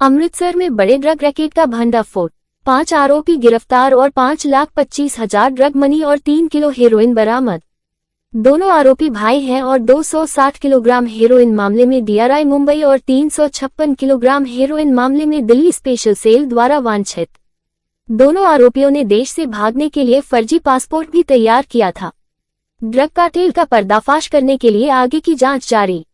अमृतसर में बड़े drug racket का भंडाफोड़। पाँच आरोपी गिरफ़्तार और पाँच लाख पच्चीस हज़ार ड्रग मनी और तीन किलो हेरोइन बरामद। दोनों आरोपी भाई हैं और 260 किलोग्राम हेरोइन मामले में डीआरआई मुंबई और 356 किलोग्राम हेरोइन मामले में दिल्ली स्पेशल सेल द्वारा वांछित। दोनों आरोपियों ने देश से भागने के लिए फर्जी पासपोर्ट भी तैयार किया था। ड्रग कार्टेल का पर्दाफाश करने के लिए आगे की जाँच जारी।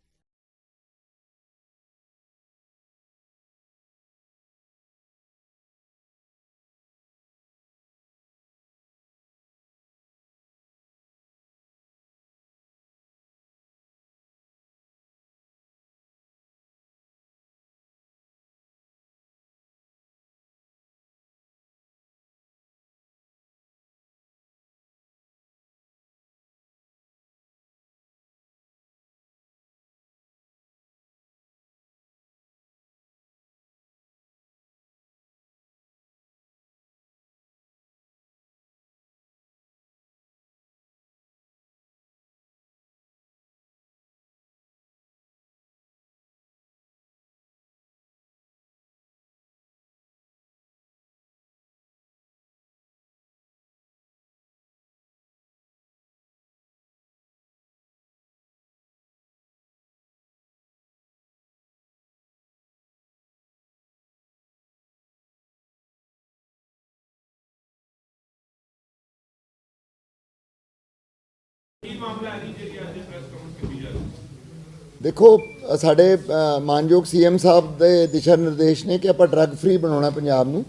ਦੇਖੋ ਸਾਡੇ ਅ, ਮਾਨਯੋਗ ਸੀਐਮ ਸਾਹਿਬ ਦੇ ਦਿਸ਼ਾ ਨਿਰਦੇਸ਼ ਨੇ ਕਿ ਆਪਾਂ ਡਰੱਗ ਫ੍ਰੀ ਬਣਾਉਣਾ ਪੰਜਾਬ ਨੂੰ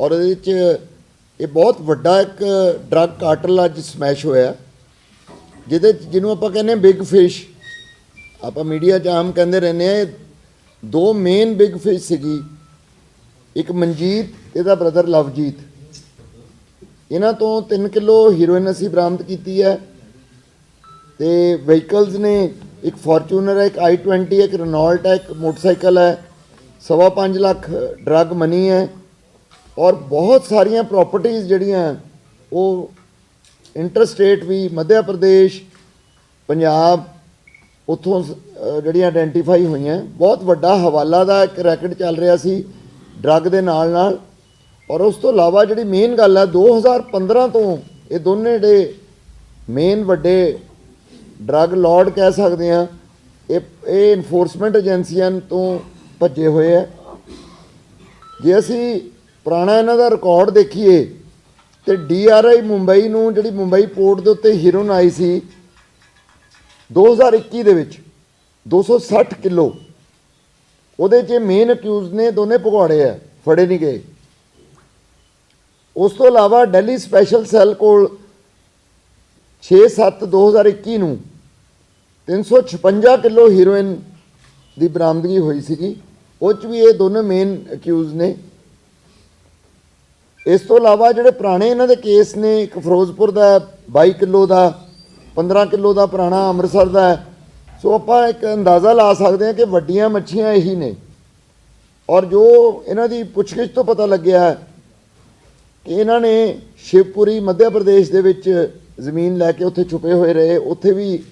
ਔਰ ਇਹਦੇ ਵਿੱਚ ਇਹ ਬਹੁਤ ਵੱਡਾ ਇੱਕ ਡਰੱਗ ਕਾਰਟਲ ਅੱਜ ਸਮੈਸ਼ ਹੋਇਆ। ਜਿਹਦੇ 'ਚ- ਜਿਹਨੂੰ ਆਪਾਂ ਕਹਿੰਦੇ ਬਿਗ ਫਿਸ਼ ਆਪਾਂ ਮੀਡੀਆ ਜਾਮ ਕਹਿੰਦੇ ਰਹਿੰਦੇ ਆ ਦੋ ਮੇਨ ਬਿਗ ਫਿਸ਼ ਸੀਗੀ। ਇੱਕ ਮਨਜੀਤ ਇਹਦਾ ਬ੍ਰਦਰ ਲਵਜੀਤ। ਇਹਨਾਂ ਤੋਂ 3 ਕਿਲੋ ਹੀਰੋਇਨ ਅਸੀਂ ਬਰਾਮਦ ਕੀਤੀ ਹੈ। ਤੇ ਵਹੀਕਲਸ ਨੇ ਇੱਕ ਫੋਰਚੂਨਰ ਹੈ, ਇੱਕ i20 ਹੈ, ਇੱਕ ਰਨੋਲਟ ਹੈ, ਇੱਕ ਮੋਟਰਸਾਈਕਲ ਹੈ। ਸਵਾ ਪੰਜ ਲੱਖ ਡਰੱਗ ਮਨੀ ਹੈ। ਔਰ ਬਹੁਤ ਸਾਰੀਆਂ ਪ੍ਰਾਪਰਟੀਆਂ ਜਿਹੜੀਆਂ, ਉਹ ਇੰਟਰਸਟੇਟ ਵੀ ਮੱਧ ਪ੍ਰਦੇਸ਼, ਪੰਜਾਬ, ਉਥੋਂ ਜਿਹੜੀਆਂ ਆਇਡੈਂਟੀਫਾਈ ਹੋਈਆਂ। ਬਹੁਤ ਵੱਡਾ ਹਵਾਲਾ ਦਾ ਇੱਕ ਰੈਕਟ ਚੱਲ ਰਿਹਾ ਸੀ ਡਰੱਗ ਦੇ ਨਾਲ ਨਾਲ ਔਰ ਉਸ ਤੋਂ ਇਲਾਵਾ ਜਿਹੜੀ ਮੇਨ ਗੱਲ ਹੈ 2015 ਤੋਂ ਇਹ ਦੋਨੇ ਜਿਹੜੇ ਮੇਨ ਵੱਡੇ ਡਰੱਗ ਲਾਰਡ ਕਹਿ ਸਕਦੇ ਆ ਇਹ ਇਹ ਇਨਫੋਰਸਮੈਂਟ ਏਜੰਸੀਆਂ ਤੋਂ ਭੱਜੇ ਹੋਏ ਆ। ਜੇ ਅਸੀਂ ਪੁਰਾਣਾ ਇਹਨਾਂ ਦਾ ਰਿਕਾਰਡ ਦੇਖੀਏ, ਤੇ ਡੀਆਰਆਈ ਮੁੰਬਈ ਨੂੰ ਜਿਹੜੀ ਮੁੰਬਈ ਪੋਰਟ ਦੇ ਉੱਤੇ ਹੀਰੋਨ ਆਈ ਸੀ 2021 ਦੇ ਵਿੱਚ 260 ਕਿਲੋ, ਉਹਦੇ 'ਚ ਮੇਨ ਅਕਿਊਜ਼ ਨੇ ਦੋਨੇ ਭਗੌੜੇ ਆ, ਫੜੇ ਨਹੀਂ ਗਏ। ਉਸ ਤੋਂ ਇਲਾਵਾ ਦਿੱਲੀ ਸਪੈਸ਼ਲ ਸੈੱਲ ਕੋਲ 6/7/2021 ਨੂੰ 356 ਕਿਲੋ ਹੀਰੋਇਨ ਦੀ ਬਰਾਮਦਗੀ ਹੋਈ ਸੀਗੀ। ਉਹ ਚ ਵੀ ਇਹ ਦੋਨੋਂ ਮੇਨ ਅਕਿਊਜ਼ ਨੇ। ਇਸ ਤੋਂ ਇਲਾਵਾ ਜਿਹੜੇ ਪੁਰਾਣੇ ਇਹਨਾਂ ਦੇ ਕੇਸ ਨੇ ਇੱਕ ਫਿਰੋਜ਼ਪੁਰ ਦਾ ਹੈ, 22 ਕਿਲੋ ਦਾ 15 ਕਿਲੋ ਦਾ ਪੁਰਾਣਾ ਅੰਮ੍ਰਿਤਸਰ ਦਾ ਸੋ ਆਪਾਂ ਇੱਕ ਅੰਦਾਜ਼ਾ ਲਾ ਸਕਦੇ ਹਾਂ ਕਿ ਵੱਡੀਆਂ ਮੱਛੀਆਂ ਇਹੀ ਨੇ। ਔਰ ਜੋ ਇਹਨਾਂ ਦੀ ਪੁੱਛਗਿੱਛ ਤੋਂ ਪਤਾ ਲੱਗਿਆ ਕਿ ਇਹਨਾਂ ਨੇ ਸ਼ਿਵਪੁਰੀ ਮੱਧ ਪ੍ਰਦੇਸ਼ ਦੇ ਵਿੱਚ ਜ਼ਮੀਨ ਲੈ ਕੇ ਉੱਥੇ ਛੁਪੇ ਹੋਏ ਰਹੇ, ਉੱਥੇ ਵੀ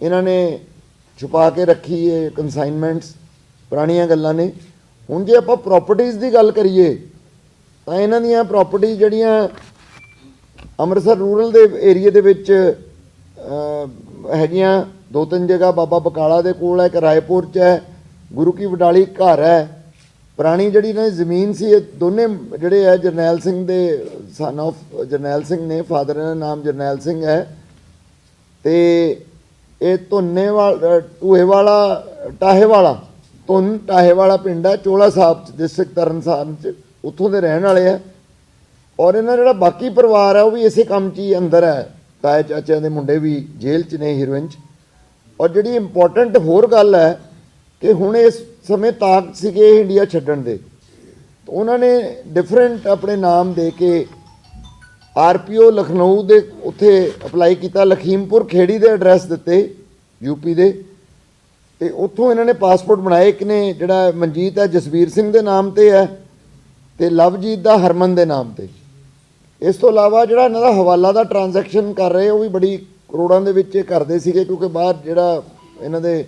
ਇਹਨਾਂ ਨੇ ਛੁਪਾ ਕੇ ਰੱਖੀ ਇਹ ਕਨਸਾਈਨਮੈਂਟਸ ਪੁਰਾਣੀਆਂ ਗੱਲਾਂ ਨੇ। ਹੁਣ ਜੇ ਆਪਾਂ ਪ੍ਰਾਪਰਟੀਆਂ ਦੀ ਗੱਲ ਕਰੀਏ, ਤਾਂ ਇਹਨਾਂ ਦੀਆਂ ਪ੍ਰਾਪਰਟੀ ਜਿਹੜੀਆਂ ਅੰਮ੍ਰਿਤਸਰ ਰੂਰਲ ਦੇ ਏਰੀਆ ਦੇ ਵਿੱਚ ਹੈਗੀਆਂ, ਦੋ ਤਿੰਨ ਜਗ੍ਹਾ ਬਾਬਾ ਬਕਾਲਾ ਦੇ ਕੋਲ ਹੈ, ਇੱਕ ਰਾਏਪੁਰ ਚ ਹੈ, ਗੁਰੂ ਕੀ ਵਡਾਲੀ ਘਰ ਹੈ। ਪੁਰਾਣੀ ਜਿਹੜੀ ਇਹਨਾਂ ਦੀ ਜ਼ਮੀਨ ਸੀ, ਇਹ ਦੋਨੇ ਜਿਹੜੇ ਹੈ ਜਰਨੈਲ ਸਿੰਘ ਦੇ ਸਨ of ਜਰਨੈਲ ਸਿੰਘ ਨੇ ਫਾਦਰ ਦਾ ਨਾਮ ਜਰਨੈਲ ਸਿੰਘ ਹੈ। ਤੇ ਇਹ ਧੁੰਨੇ ਵਾਲਾ ਟੂਹੇ ਵਾਲਾ ਟਾਹੇ ਵਾਲਾ ਧੁੰਨ ਟਾਹੇ ਵਾਲਾ ਪਿੰਡ ਹੈ ਚੋਲਾ ਸਾਹਿਬ ਚ ਡਿਸਟ੍ਰਿਕਟ ਤਰਨਤਾਰਨ ਚ, ਉੱਥੋਂ ਦੇ ਰਹਿਣ ਵਾਲੇ ਆ। ਔਰ ਇਹਨਾਂ ਜਿਹੜਾ ਬਾਕੀ ਪਰਿਵਾਰ ਹੈ ਉਹ ਵੀ ਇਸੇ ਕੰਮ 'ਚ ਹੀ ਅੰਦਰ ਹੈ ਤਾਏ ਚਾਚਿਆਂ ਦੇ ਮੁੰਡੇ ਵੀ ਜੇਲ੍ਹ 'ਚ ਨੇ ਹੀਰੋਇਨ 'ਚ। ਔਰ ਜਿਹੜੀ ਇੰਪੋਰਟੈਂਟ ਹੋਰ ਗੱਲ ਹੈ ਕਿ ਹੁਣ ਇਸ ਸਮੇਂ ਤਾਕ ਸੀਗੇ ਇੰਡੀਆ ਛੱਡਣ ਦੇ। ਉਹਨਾਂ ਨੇ ਡਿਫਰੈਂਟ ਆਪਣੇ ਨਾਮ ਦੇ ਕੇ ਆਰਪੀਓ ਲਖਨਊ ਦੇ ਉੱਥੇ ਅਪਲਾਈ ਕੀਤਾ, ਲਖੀਮਪੁਰ ਖੇੜੀ ਦੇ ਐਡਰੈਸ ਦਿੱਤੇ ਯੂਪੀ ਦੇ। ਤੇ ਉੱਥੋਂ ਇਹਨਾਂ ਨੇ ਪਾਸਪੋਰਟ ਬਣਾਏ। ਇੱਕ ਨੇ ਜਿਹੜਾ ਮਨਜੀਤ ਹੈ, ਜਸਵੀਰ ਸਿੰਘ ਦੇ ਨਾਮ ਤੇ ਹੈ ਤੇ ਲਵਜੀਤ ਦਾ ਹਰਮਨ ਦੇ ਨਾਮ ਤੇ। ਇਸ ਤੋਂ ਇਲਾਵਾ ਜਿਹੜਾ ਇਹਨਾਂ ਦਾ ਹਵਾਲਾ ਦਾ ਟ੍ਰਾਂਜੈਕਸ਼ਨ ਕਰ ਰਹੇ, ਉਹ ਵੀ ਬੜੀ ਕਰੋੜਾਂ ਦੇ ਵਿੱਚ ਇਹ ਕਰਦੇ ਸੀਗੇ, ਕਿਉਂਕਿ ਬਾਹਰ ਜਿਹੜਾ ਇਹਨਾਂ ਦੇ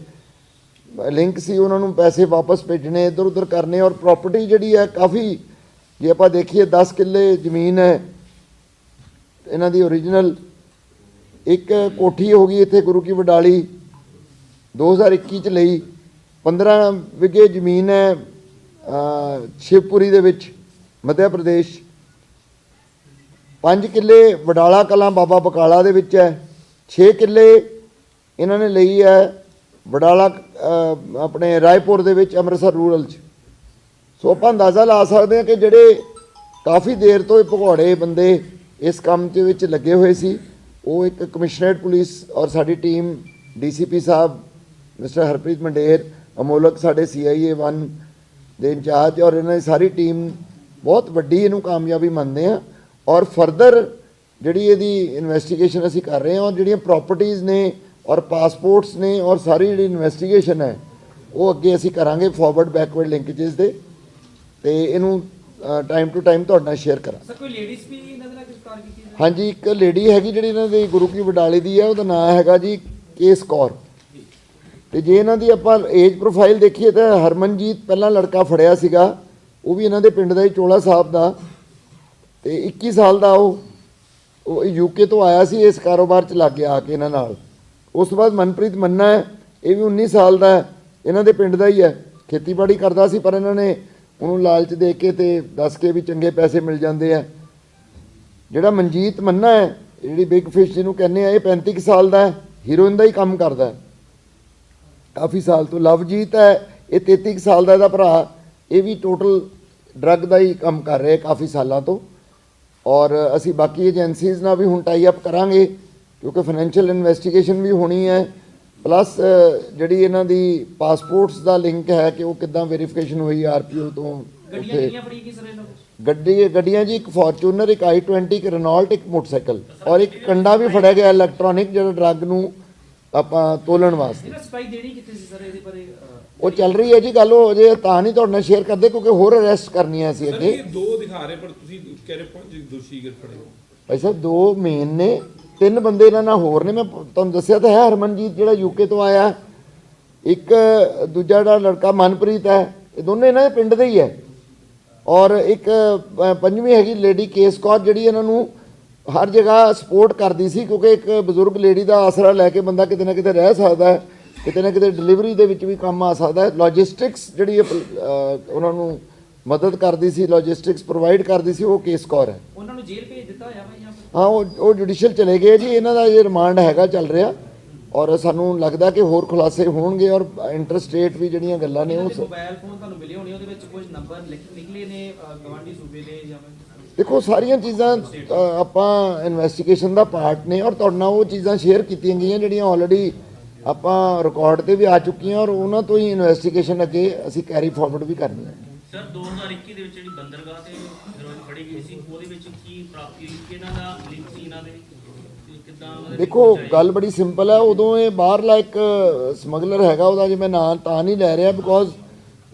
ਲਿੰਕ ਸੀ, ਉਹਨਾਂ ਨੂੰ ਪੈਸੇ ਵਾਪਸ ਭੇਜਣੇ ਇੱਧਰ ਉੱਧਰ ਕਰਨੇ, ਔਰ ਪ੍ਰਾਪਰਟੀ ਜਿਹੜੀ ਹੈ ਕਾਫੀ, ਜੇ ਆਪਾਂ ਦੇਖੀਏ 10 ਕਿੱਲੇ ਜ਼ਮੀਨ ਹੈ, ਇਹਨਾਂ ਦੀ ਓਰੀਜਨਲ ਇੱਕ ਕੋਠੀ ਹੋ ਗਈ ਇੱਥੇ ਗੁਰੂ ਕੀ ਵਡਾਲੀ 2021 ਚ ਲਈ 15 ਵਿਗੇ ਜ਼ਮੀਨ ਹੈ ਸ਼ਿਵਪੁਰੀ ਦੇ ਵਿੱਚ ਮੱਧ ਪ੍ਰਦੇਸ਼ 5 ਕਿੱਲੇ ਵਡਾਲਾ ਕਲਾਂ ਬਾਬਾ ਬਕਾਲਾ ਦੇ ਵਿੱਚ ਹੈ 6 ਕਿੱਲੇ ਇਹਨਾਂ ਨੇ ਲਈ ਹੈ ਵਡਾਲਾ ਆਪਣੇ ਰਾਏਪੁਰ ਦੇ ਵਿੱਚ ਅੰਮ੍ਰਿਤਸਰ ਰੂਰਲ ਚ। ਸੋ ਆਪਾਂ ਅੰਦਾਜ਼ਾ ਲਾ ਸਕਦੇ ਹਾਂ ਕਿ ਜਿਹੜੇ ਕਾਫੀ ਦੇਰ ਤੋਂ ਇਹ ਭਗੌੜੇ ਬੰਦੇ ਇਸ ਕੰਮ ਦੇ ਵਿੱਚ ਲੱਗੇ ਹੋਏ ਸੀ, ਉਹ ਇੱਕ ਕਮਿਸ਼ਨਰੇਟ ਪੁਲਿਸ ਔਰ ਸਾਡੀ ਟੀਮ, ਡੀਸੀਪੀ ਸਾਹਿਬ, ਮਿਸਟਰ ਹਰਪ੍ਰੀਤ ਮੰਡੇਰ, ਅਮੋਲਕ ਸਾਡੇ ਸੀਆਈਏ 1 ਦੇ ਇੰਚਾਰਜ ਔਰ ਇਹਨਾਂ ਦੀ ਸਾਰੀ ਟੀਮ ਬਹੁਤ ਵੱਡੀ ਇਹਨੂੰ ਕਾਮਯਾਬੀ ਮੰਨਦੇ ਆ ਔਰ ਫਰਦਰ ਜਿਹੜੀ ਇਹਦੀ ਇਨਵੈਸਟੀਗੇਸ਼ਨ ਅਸੀਂ ਕਰ ਰਹੇ ਹਾਂ ਔਰ ਜਿਹੜੀਆਂ ਪ੍ਰਾਪਰਟੀਆਂ ਨੇ ਔਰ ਪਾਸਪੋਰਟਸ ਨੇ ਔਰ ਸਾਰੀ ਜਿਹੜੀ ਇਨਵੈਸਟੀਗੇਸ਼ਨ ਹੈ ਉਹ ਅੱਗੇ ਅਸੀਂ ਕਰਾਂਗੇ ਫਾਰਵਰਡ ਬੈਕਵਰਡ ਲਿੰਕੇजेस ਦੇ ਤੇ ਇਹਨੂੰ ਟਾਈਮ ਟੂ ਟਾਈਮ ਤੁਹਾਡੇ ਨਾਲ ਸ਼ੇਅਰ ਕਰਾਂ ਸਰ ਕੋਈ ਲੇਡੀਜ਼ ਵੀ ਇਹਨਾਂ ਦੇ ਨਾਲ ਗ੍ਰਿਫਤਾਰ ਕੀਤੀ ਹਾਂਜੀ ਇੱਕ ਲੇਡੀ ਹੈਗੀ ਜਿਹੜੀ ਇਹਨਾਂ ਦੀ ਗੁਰੂ ਕੀ ਵਡਾਲੇ ਦੀ ਹੈ ਉਹਦਾ ਨਾਮ ਹੈਗਾ ਜੀ ਕੇਸ ਕੌਰ। ਤੇ ਜੇ ਇਹਨਾਂ ਦੀ ਆਪਾਂ ਏਜ ਪ੍ਰੋਫਾਈਲ ਦੇਖੀਏ ਤਾਂ ਹਰਮਨਜੀਤ ਪਹਿਲਾਂ ਲੜਕਾ ਫੜਿਆ ਸੀਗਾ ਉਹ ਵੀ ਇਹਨਾਂ ਦੇ ਪਿੰਡ ਦਾ ਹੀ ਚੋਲਾ ਸਾਹਿਬ ਦਾ। ਤੇ 21 ਸਾਲ ਦਾ ਉਹ ਉਹ ਯੂਕੇ ਤੋਂ ਆਇਆ ਸੀ ਇਸ ਕਾਰੋਬਾਰ 'ਚ ਲੱਗ ਗਿਆ ਆ ਕੇ ਇਹਨਾਂ ਨਾਲ। ਉਸ ਤੋਂ ਬਾਅਦ ਮਨਪ੍ਰੀਤ ਮੰਨਾ ਹੈ, ਇਹ ਵੀ 19 ਸਾਲ ਦਾ ਹੈ, ਇਹਨਾਂ ਦੇ ਪਿੰਡ ਦਾ ਹੀ ਹੈ। ਖੇਤੀਬਾੜੀ ਕਰਦਾ ਸੀ, ਪਰ ਇਹਨਾਂ ਨੇ ਉਹਨੂੰ ਲਾਲਚ ਦੇ ਕੇ ਤੇ ਦੱਸ ਕੇ ਵੀ ਚੰਗੇ ਪੈਸੇ ਮਿਲ ਜਾਂਦੇ ਆ। ਜਿਹੜਾ ਮਨਜੀਤ ਮੰਨਾ ਹੈ, ਜਿਹੜੀ ਬਿਗ ਫਿਸ਼ ਜਿਹਨੂੰ ਕਹਿੰਦੇ ਆ, ਇਹ 35 ਕੁ ਸਾਲ ਦਾ ਹੈ ਹੀਰੋਇਨ ਦਾ ਹੀ ਕੰਮ ਕਰਦਾ ਹੈ। ਕਾਫੀ ਸਾਲ ਤੋਂ ਲਵਜੀਤ ਹੈ, ਇਹ 33 ਕੁ ਸਾਲ ਦਾ ਇਹਦਾ ਭਰਾ ਇਹ ਵੀ ਟੋਟਲ ਡਰੱਗ ਦਾ ਹੀ ਕੰਮ ਕਰ ਰਿਹਾ ਕਾਫੀ ਸਾਲਾਂ ਤੋਂ। ਔਰ ਅਸੀਂ ਬਾਕੀ ਏਜੰਸੀਜ਼ ਨਾਲ ਵੀ ਹੁਣ ਟਾਈ ਅਪ ਕਰਾਂਗੇ। ਕਿਉਂਕਿ ਫਾਈਨੈਂਸ਼ੀਅਲ ਇਨਵੈਸਟੀਗੇਸ਼ਨ ਵੀ ਹੋਣੀ ਹੈ ਪਲੱਸ ਜਿਹੜੀ ਇਹਨਾਂ ਦੀ ਪਾਸਪੋਰਟਸ ਦਾ ਲਿੰਕ ਹੈ ਕਿ ਉਹ ਕਿੱਦਾਂ ਵੈਰੀਫਿਕੇਸ਼ਨ ਹੋਈ ਆਰਪੀਓ ਤੋਂ ਗੱਡੀਆਂ ਉੱਥੇ। ਗੱਡੀ ਗੱਡੀਆਂ ਜੀ ਇੱਕ ਫੋਰਚੂਨਰ ਇੱਕ i20 ਇੱਕ ਰੈਨੋਲਟ ਇੱਕ ਮੋਟਰਸਾਈਕਲ ਔਰ ਇੱਕ ਕੰਡਾ ਵੀ ਫੜਿਆ ਗਿਆ ਇਲੈਕਟ੍ਰੋਨਿਕ ਜਿਹੜਾ ਡਰੱਗ ਨੂੰ ਆਪਾਂ ਤੋਲਣ ਵਾਸਤੇ। ਇਹਨਾਂ ਸਪਾਈ ਦੇਣੀ ਕਿੱਥੇ ਸੀ ਸਰ ਇਹਦੇ ਬਾਰੇ? ਅਹ, ਉਹ ਚੱਲ ਰਹੀ ਹੈ ਜੀ ਗੱਲ ਉਹ ਅਜੇ ਤਾਂ ਨਹੀਂ ਤੁਹਾਡੇ ਨਾਲ ਸ਼ੇਅਰ ਕਰਦੇ ਕਿਉਂਕਿ ਹੋਰ ਅਰੈਸਟ ਕਰਨੀਆਂ ਅਸੀਂ ਸਰ ਅੱਗੇ। ਇਹ ਦੋ ਦਿਖਾ ਰਹੇ ਪਰ ਤੁਸੀਂ ਕਹਿ ਰਹੇ ਪੰਜ ਦੋਸ਼ੀ ਗਰ ਫੜੇ ਹੋ ਭਾਈ ਸਾਹਿਬ ਦੋ ਮੇਨ ਨੇ। ਤਿੰਨ ਬੰਦੇ ਇਹਨਾਂ ਨਾਲ ਹੋਰ ਨੇ। ਮੈਂ ਤੁਹਾਨੂੰ ਦੱਸਿਆ ਤਾਂ ਹੈ ਹਰਮਨਜੀਤ ਜਿਹੜਾ ਯੂਕੇ ਤੋਂ ਆਇਆ ਇੱਕ ਦੂਜਾ ਜਿਹੜਾ ਲੜਕਾ ਮਨਪ੍ਰੀਤ ਹੈ ਇਹ ਦੋਨੇ ਇਹਨਾਂ ਦੇ ਪਿੰਡ ਦੇ ਹੀ ਹੈ। ਔਰ ਇੱਕ ਪੰਜਵੀਂ ਹੈਗੀ ਲੇਡੀ ਕੇਸ ਕੌਰ ਜਿਹੜੀ ਇਹਨਾਂ ਨੂੰ ਹਰ ਜਗ੍ਹਾ ਸਪੋਰਟ ਕਰਦੀ ਸੀ ਕਿਉਂਕਿ ਇੱਕ ਬਜ਼ੁਰਗ ਲੇਡੀ ਦਾ ਆਸਰਾ ਲੈ ਕੇ ਬੰਦਾ ਕਿਤੇ ਨਾ ਕਿਤੇ ਰਹਿ ਸਕਦਾ ਹੈ ਕਿਤੇ ਨਾ ਕਿਤੇ ਡਿਲੀਵਰੀ ਦੇ ਵਿੱਚ ਵੀ ਕੰਮ ਆ ਸਕਦਾ ਹੈ। ਲੌਜਿਸਟਿਕਸ ਜਿਹੜੀ ਇਹ, ਉਹਨਾਂ ਨੂੰ ਮਦਦ ਕਰਦੀ ਸੀ ਲੌਜਿਸਟਿਕਸ ਪ੍ਰੋਵਾਈਡ ਕਰਦੀ ਸੀ ਉਹ ਕੇਸ ਕੌਰ ਹੈ। ਉਹਨਾਂ ਨੂੰ ਜੇਲ੍ਹ ਭੇਜ ਦਿੱਤਾ ਹੋਇਆ ਵਾ ਜਾਂ ਹਾਂ ਉਹ ਉਹ ਜੁਡੀਸ਼ੀਅਲ ਚਲੇ ਗਏ ਜੀ ਇਹਨਾਂ ਦਾ ਇਹ ਰਿਮਾਂਡ ਹੈਗਾ ਚੱਲ ਰਿਹਾ। ਔਰ ਸਾਨੂੰ ਲੱਗਦਾ ਕਿ ਹੋਰ ਖੁਲਾਸੇ ਹੋਣਗੇ ਔਰ ਇੰਟਰਸਟੇਟ ਵੀ ਜਿਹੜੀਆਂ ਗੱਲਾਂ ਨੇ ਉਹ ਮੋਬਾਈਲ ਫੋਨ ਤੁਹਾਨੂੰ ਮਿਲੇ ਹੋਣੇ ਉਹਦੇ ਵਿੱਚ ਕੁਝ ਨੰਬਰ ਨਿਕਲੇ ਨੇ ਗਵਾਂਢੀ ਸੂਬੇ ਦੇ ਜਾਂ ਦੇਖੋ ਸਾਰੀਆਂ ਚੀਜ਼ਾਂ ਆਪਾਂ ਇਨਵੈਸਟੀਗੇਸ਼ਨ ਦਾ ਪਾਰਟ ਨੇ ਔਰ ਤੁਹਾਡੇ ਨਾਲ ਉਹ ਚੀਜ਼ਾਂ ਸ਼ੇਅਰ ਕੀਤੀਆਂ ਗਈਆਂ ਜਿਹੜੀਆਂ ਆਲਰੇਡੀ ਆਪਾਂ ਰਿਕਾਰਡ ਤੇ ਵੀ ਆ ਚੁੱਕੀਆਂ ਔਰ ਉਹਨਾਂ ਤੋਂ ਹੀ ਇਨਵੈਸਟੀਗੇਸ਼ਨ ਅੱਗੇ ਅਸੀਂ ਕੈਰੀ ਫਾਰਵਰਡ ਵੀ ਕਰਨੀ ਹੈ। ਸਰ 2021 ਦੇ ਵਿੱਚ ਜਿਹੜੀ ਬੰਦਰਗਾਹ ਤੇ ਹੈਰੋਇਨ ਫੜੀ ਗਈ ਸੀ ਉਹਦੇ ਵਿੱਚ ਕੀ ਪ੍ਰਾਪਤੀ ਹੋਈ? ਕਿਹਨਾਂ ਦਾ ਲਿੰਕ ਸੀ ਇਹਨਾਂ ਦੇ? ਤੇ ਕਿੱਦਾਂ ਉਹਨਾਂ ਦੇ ਦੇਖੋ? ਗੱਲ ਬੜੀ ਸਿੰਪਲ ਹੈ। ਉਦੋਂ ਇਹ ਬਾਹਰਲਾ ਇੱਕ ਸਮਗਲਰ ਹੈਗਾ ਉਹਦਾ ਜੇ ਮੈਂ ਨਾਂ ਤਾਂ ਨਹੀਂ ਲੈ ਰਿਹਾ ਬਿਕੋਜ਼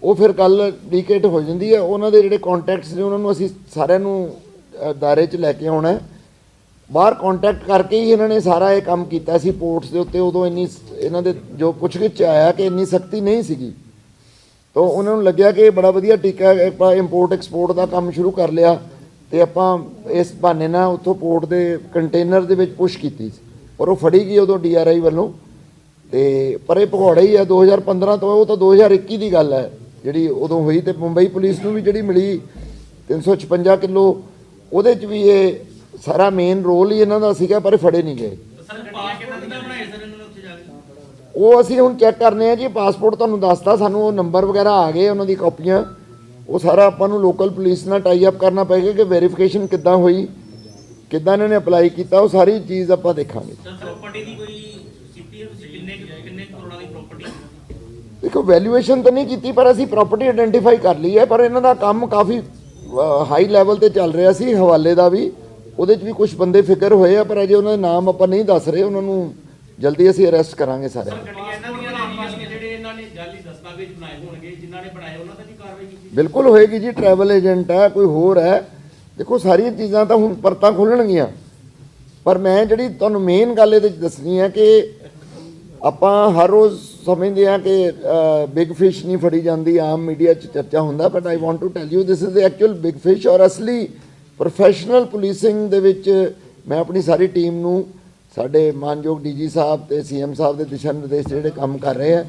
ਉਹ ਫਿਰ ਗੱਲ ਡੀਕੇਟ ਹੋ ਜਾਂਦੀ ਹੈ। ਉਹਨਾਂ ਦੇ ਜਿਹੜੇ ਕੰਟੈਕਟਸ ਨੇ ਉਹਨਾਂ ਨੂੰ ਅਸੀਂ ਸਾਰਿਆਂ ਨੂੰ ਦਾਇਰੇ 'ਚ ਲੈ ਕੇ ਆਉਣਾ ਹੈ। ਬਾਹਰ ਕੰਟੈਕਟ ਕਰਕੇ ਹੀ ਇਹਨਾਂ ਨੇ ਸਾਰਾ ਇਹ ਕੰਮ ਕੀਤਾ ਸੀ। ਪੋਰਟਸ ਦੇ ਉੱਤੇ ਉਦੋਂ ਇੰਨੀ ਇਹਨਾਂ ਦੇ ਜੋ ਪੁੱਛਗਿੱਛ 'ਚ ਆਇਆ ਕਿ ਇੰਨੀ ਸਖਤੀ ਨਹੀਂ ਸੀਗੀ। ਤਾਂ ਉਹਨਾਂ ਨੂੰ ਲੱਗਿਆ ਕਿ ਇਹ ਬੜਾ ਵਧੀਆ ਟੀਕਾ ਆਪਾਂ ਇੰਪੋਰਟ ਐਕਸਪੋਰਟ ਦਾ ਕੰਮ ਸ਼ੁਰੂ ਕਰ ਲਿਆ ਤੇ ਆਪਾਂ ਇਸ ਬਹਾਨੇ ਨਾਲ ਉੱਥੋਂ ਪੋਰਟ ਦੇ ਕੰਟੇਨਰ ਦੇ ਵਿੱਚ ਪੁਸ਼ ਕੀਤੀ ਸੀ ਔਰ ਉਹ ਫੜੀ ਗਈ ਉਦੋਂ ਡੀਆਰਆਈ ਵੱਲੋਂ। ਤੇ ਪਰ ਇਹ ਭਗੌੜਾ ਹੀ ਆ 2015 ਤੋਂ ਉਹ ਤਾਂ 2021 ਦੀ ਗੱਲ ਹੈ, ਜਿਹੜੀ ਉਦੋਂ ਹੋਈ ਤੇ ਮੁੰਬਈ ਪੁਲਿਸ ਨੂੰ ਵੀ ਜਿਹੜੀ ਮਿਲੀ 356 ਕਿਲੋ, ਉਹਦੇ 'ਚ ਵੀ ਇਹ ਸਾਰਾ ਮੇਨ ਰੋਲ ਹੀ ਇਹਨਾਂ ਦਾ ਸੀਗਾ, ਪਰ ਇਹ ਫੜੇ ਨਹੀਂ ਗਏ ਸਰ ਪਾਸਪੋਰਟ ਕਿੱਦਾਂ ਬਣਾਏ ਸਰ ਇਹਨਾਂ ਨੇ ਉੱਥੇ ਜਾ ਕੇ ਉਹ ਅਸੀਂ ਹੁਣ ਚੈੱਕ ਕਰਨੇ ਆ ਜੀ ਪਾਸਪੋਰਟ ਤੁਹਾਨੂੰ ਦੱਸਤਾ ਸਾਨੂੰ ਉਹ ਨੰਬਰ ਵਗੈਰਾ ਆ ਗਏ ਉਹਨਾਂ ਦੀ ਕਾਪੀਆਂ। ਉਹ ਸਾਰਾ ਆਪਾਂ ਨੂੰ ਲੋਕਲ ਪੁਲਿਸ ਨਾਲ ਟਾਈ ਅਪ ਕਰਨਾ ਪਏਗਾ ਕਿ ਵੈਰੀਫਿਕੇਸ਼ਨ ਕਿੱਦਾਂ ਹੋਈ ਕਿੱਦਾਂ ਇਹਨਾਂ ਨੇ ਅਪਲਾਈ ਕੀਤਾ ਉਹ ਸਾਰੀ ਚੀਜ਼ ਆਪਾਂ ਦੇਖਾਂਗੇ। ਸਰ ਪ੍ਰਾਪਰਟੀ ਦੀ ਕੋਈ ਕੀਤੀ ਹੈ ਤੁਸੀਂ ਕਿੰਨੇ ਕਿੰਨੇ ਕਰੋੜਾਂ ਦੀ ਪ੍ਰਾਪਰਟੀ ਦੇਖੋ ਵੈਲਿਊਏਸ਼ਨ ਤਾਂ ਨਹੀਂ ਕੀਤੀ ਪਰ ਅਸੀਂ ਪ੍ਰਾਪਰਟੀ ਆਇਡੈਂਟੀਫਾਈ ਕਰ ਲਈ ਹੈ ਪਰ ਇਹਨਾਂ ਦਾ ਕੰਮ ਕਾਫੀ ਹਾਈ ਲੈਵਲ ਤੇ ਚੱਲ ਰਿਹਾ ਸੀ ਹਵਾਲੇ ਦਾ ਵੀ। ਉਹਦੇ 'ਚ ਵੀ ਕੁਝ ਬੰਦੇ ਫਿਕਰ ਹੋਏ ਆ ਪਰ ਅਜੇ ਉਹਨਾਂ ਦੇ ਨਾਮ ਆਪਾਂ ਨਹੀਂ ਦੱਸ ਰਹੇ ਉਹਨਾਂ ਨੂੰ ਜਲਦੀ ਅਸੀਂ ਅਰੈਸਟ ਕਰਾਂਗੇ ਸਾਰੇ। ਗੱਡੀਆਂ ਇਹਨਾਂ ਦੀਆਂ ਨੇ ਜਿਹੜੇ ਇਹਨਾਂ ਨੇ ਜਾਲੀ ਦਸਤਾਵੇਜ਼ ਬਣਾਏ ਹੋਣਗੇ ਜਿਨ੍ਹਾਂ ਨੇ ਬਣਾਏ ਉਹਨਾਂ ਤੇ ਵੀ ਕਾਰਵਾਈ ਕੀਤੀ ਬਿਲਕੁਲ ਹੋਏਗੀ ਜੀ ਟਰੈਵਲ ਏਜੰਟ ਹੈ ਕੋਈ ਹੋਰ ਹੈ। ਦੇਖੋ ਸਾਰੀਆਂ ਚੀਜ਼ਾਂ ਤਾਂ ਹੁਣ ਪਰਤਾਂ ਖੋਲਣਗੀਆਂ। ਪਰ ਮੈਂ ਜਿਹੜੀ ਤੁਹਾਨੂੰ ਮੇਨ ਗੱਲ ਇਹਦੇ ਵਿੱਚ ਦੱਸਣੀ ਹੈ ਕਿ ਆਪਾਂ ਹਰ ਰੋਜ਼ ਸਮਝਦੇ ਆ ਕਿ ਬਿਗ ਫਿਸ਼ ਨਹੀਂ ਫੜੀ ਜਾਂਦੀ ਆਮ ਮੀਡੀਆ 'ਚ ਚਰਚਾ ਹੁੰਦਾ but I want to tell you this is the actual big fish ਔਰ ਅਸਲੀ ਪ੍ਰੋਫੈਸ਼ਨਲ ਪੁਲਿਸਿੰਗ ਦੇ ਵਿੱਚ ਮੈਂ ਆਪਣੀ ਸਾਰੀ ਟੀਮ ਨੂੰ ਸਾਡੇ ਮਾਨਯੋਗ ਡੀਜੀ ਸਾਹਿਬ ਤੇ ਸੀਐਮ ਸਾਹਿਬ ਦੇ ਦਿਸ਼ਾ ਨਿਰਦੇਸ਼ ਜਿਹੜੇ ਕੰਮ ਕਰ ਰਹੇ ਆ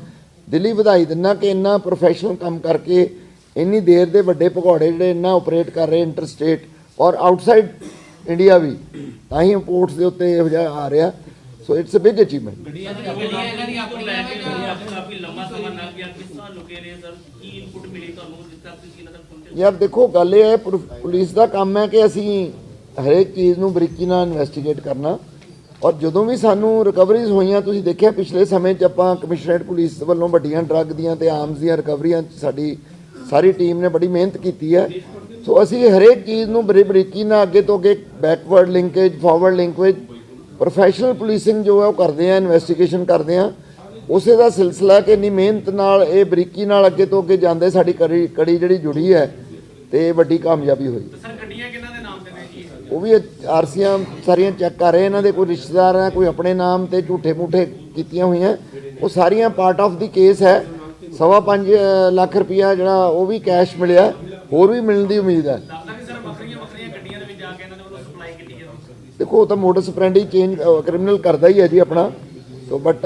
ਦਿੱਲੀ ਵਧਾਈ ਦਿੰਨਾ ਕਿ ਇੰਨਾ ਪ੍ਰੋਫੈਸ਼ਨਲ ਕੰਮ ਕਰਕੇ ਇੰਨੀ ਦੇਰ ਦੇ ਵੱਡੇ ਭਗੌੜੇ ਜਿਹੜੇ ਇੰਨਾ ਆਪਰੇਟ ਕਰ ਰਹੇ ਇੰਟਰ ਸਟੇਟ ਔਰ ਆਊਟਸਾਈਡ ਇੰਡੀਆ ਵੀ ਤਾਂ ਹੀ ਇੰਪੋਰਟਸ ਦੇ ਉੱਤੇ ਇਹੋ ਜਿਹਾ ਆ ਰਿਹਾ। So it's a big achievement ਗੱਡੀਆਂ ਇਹਨਾਂ ਦੀ ਆਪਣੀ ਲੈ ਕੇ ਕਾਫੀ ਲੰਮਾ ਸਮਾਂ ਲੰਘ ਗਿਆ। ਕਿਸ ਤਰ੍ਹਾਂ ਲੁਕੇ ਰਹੇ ਸਰ ਕੀ ਇਨਪੁਟ ਮਿਲੀ ਤੁਹਾਨੂੰ? ਜਿਸ ਤੱਕ ਤੁਸੀਂ ਇਹਨਾਂ ਤੱਕ ਪਹੁੰਚੇ। ਯਾਰ ਦੇਖੋ ਗੱਲ ਇਹ ਹੈ ਪੁਲਿਸ ਦਾ ਕੰਮ ਹੈ ਕਿ ਅਸੀਂ ਹਰੇਕ ਚੀਜ਼ ਨੂੰ ਬਰੀਕੀ ਨਾਲ ਇਨਵੈਸਟੀਗੇਟ ਕਰਨਾ। ਔਰ ਜਦੋਂ ਵੀ ਸਾਨੂੰ ਰਿਕਵਰੀਜ਼ ਹੋਈਆਂ, ਤੁਸੀਂ ਦੇਖਿਆ ਪਿਛਲੇ ਸਮੇਂ 'ਚ ਆਪਾਂ ਕਮਿਸ਼ਨਰੇਟ ਪੁਲਿਸ ਵੱਲੋਂ ਵੱਡੀਆਂ ਡਰੱਗ ਦੀਆਂ ਤੇ ਆਰਮਸ ਦੀਆਂ ਰਿਕਵਰੀਆਂ 'ਚ ਸਾਡੀ ਸਾਰੀ ਟੀਮ ਨੇ ਬੜੀ ਮਿਹਨਤ ਕੀਤੀ ਹੈ। ਸੋ ਅਸੀਂ ਹਰੇਕ ਚੀਜ਼ ਨੂੰ ਬੜੀ ਬਰੀਕੀ ਨਾਲ ਅੱਗੇ ਤੋਂ ਅੱਗੇ backward linkage forward linkage professional policing ਜੋ ਹੈ ਉਹ ਕਰਦੇ ਆ ਇਨਵੈਸਟੀਗੇਸ਼ਨ ਕਰਦੇ ਆ ਉਸੇ ਦਾ ਸਿਲਸਿਲਾ ਕਿ ਇੰਨੀ ਮਿਹਨਤ ਨਾਲ, ਇਹ ਬਰੀਕੀ ਨਾਲ ਅੱਗੇ ਤੋਂ ਅੱਗੇ ਜਾਂਦੇ, ਸਾਡੀ ਕੜੀ ਕੜੀ ਜਿਹੜੀ ਜੁੜੀ ਹੈ ਤੇ ਵੱਡੀ ਕਾਮਯਾਬੀ ਹੋਈ ਸਰ ਗੱਡੀਆਂ ਕਿਹਨਾਂ ਦੇ ਨਾਮ ਤੇ ਨੇ ਜੀ ਉਹ ਵੀ ਆਰਸੀਆਂ ਸਾਰੀਆਂ ਚੈੱਕ ਕਰ ਰਹੇ ਇਹਨਾਂ ਦੇ ਕੋਈ ਰਿਸ਼ਤੇਦਾਰ ਹੈ ਕੋਈ ਆਪਣੇ ਨਾਮ ਤੇ ਝੂਠੇ ਮੂਠੇ ਕੀਤੀਆਂ ਹੋਈਆਂ। ਉਹ ਸਾਰੀਆਂ ਪਾਰਟ ਆਫ ਦੀ ਕੇਸ ਹੈ। ਸਵਾ ਪੰਜ ਅ, ਲੱਖ ਰੁਪਇਆ ਜਿਹੜਾ ਉਹ ਵੀ ਕੈਸ਼ ਮਿਲਿਆ। ਹੋਰ ਵੀ ਮਿਲਣ ਦੀ ਉਮੀਦ ਹੈ। ਦੇਖੋ ਉਹ ਤਾਂ ਮੋਡਸ ਆਪਰੈਂਡੀ ਚੇਂਜ ਕ੍ਰਿਮੀਨਲ ਕਰਦਾ ਹੀ ਹੈ ਜੀ ਆਪਣਾ। ਸੋ ਬਟ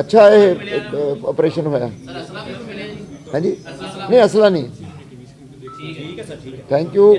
ਅੱਛਾ ਇਹ ਆਪਰੇਸ਼ਨ ਹੋਇਆ। ਹਾਂਜੀ। ਨਹੀਂ ਅਸਲਾ ਨਹੀਂ। ਠੀਕ ਹੈ ਸਰ ਠੀਕ ਹੈ। Thank you